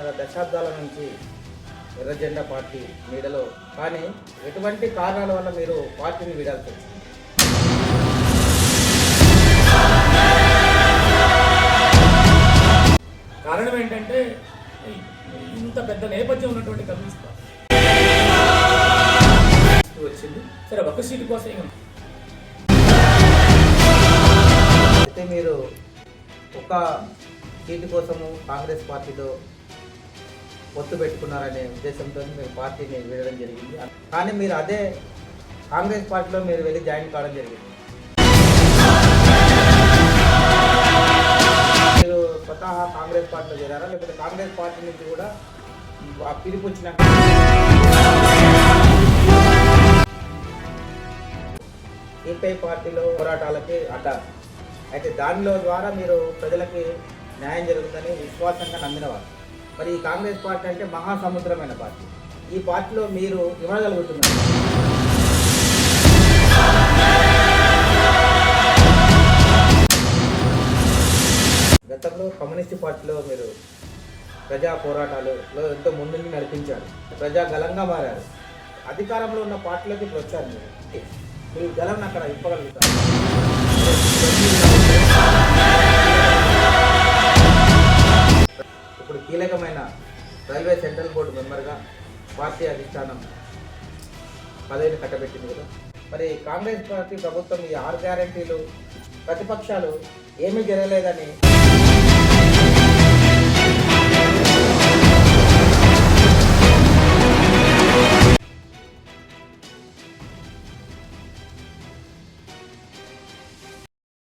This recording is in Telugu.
రెండున్నర దశాబ్దాల నుంచి ఎర్ర జెండా పార్టీ నీడలో. కానీ ఎటువంటి కారణాల వల్ల మీరు పార్టీని వీడాల్సి కారణం ఏంటంటే ఇంత పెద్ద నేపథ్యం ఉన్నటువంటి కమ్యూనిస్ట్ పార్టీ. వచ్చింది. సరే ఒక సీటు కోసం అయితే మీరు ఒక సీటు కోసము కాంగ్రెస్ పార్టీతో పొత్తు పెట్టుకున్నారనే ఉద్దేశంతో మీరు పార్టీని వీడడం జరిగింది. కానీ మీరు అదే కాంగ్రెస్ పార్టీలో మీరు వెళ్ళి జాయిన్ కావడం జరిగింది. మీరు స్వతహా కాంగ్రెస్ పార్టీలో చేరారా? లేకపోతే కాంగ్రెస్ పార్టీ నుంచి కూడా ఆ పిలుపు వచ్చినాక సిపిఐ పార్టీలో పోరాటాలకి అడ్డారు. అయితే దానిలో ద్వారా మీరు ప్రజలకి న్యాయం జరుగుతుందని విశ్వాసంగా నమ్మినవారు మరి ఈ కాంగ్రెస్ పార్టీ అంటే మహాసముద్రమైన పార్టీ. ఈ పార్టీలో మీరు ఇవ్వగలుగుతున్నారు. గతంలో కమ్యూనిస్ట్ పార్టీలో మీరు ప్రజా పోరాటాలలో ఎంతో ముందుండి నడిపించారు. ప్రజా గలంగా మారారు. అధికారంలో ఉన్న పార్టీలోకి ఇప్పుడు వచ్చారు మీరు. మీ గలం అక్కడ ఇప్పగలుగుతారు రైల్వే సెంట్రల్ బోర్డు మెంబర్గా పార్టీ అధిష్టానం పదవిని కట్టబెట్టింది కదా. మరి కాంగ్రెస్ పార్టీ ప్రభుత్వం ఈ ఆరు గ్యారంటీలు ప్రతిపక్షాలు ఏమీ జరగలేదని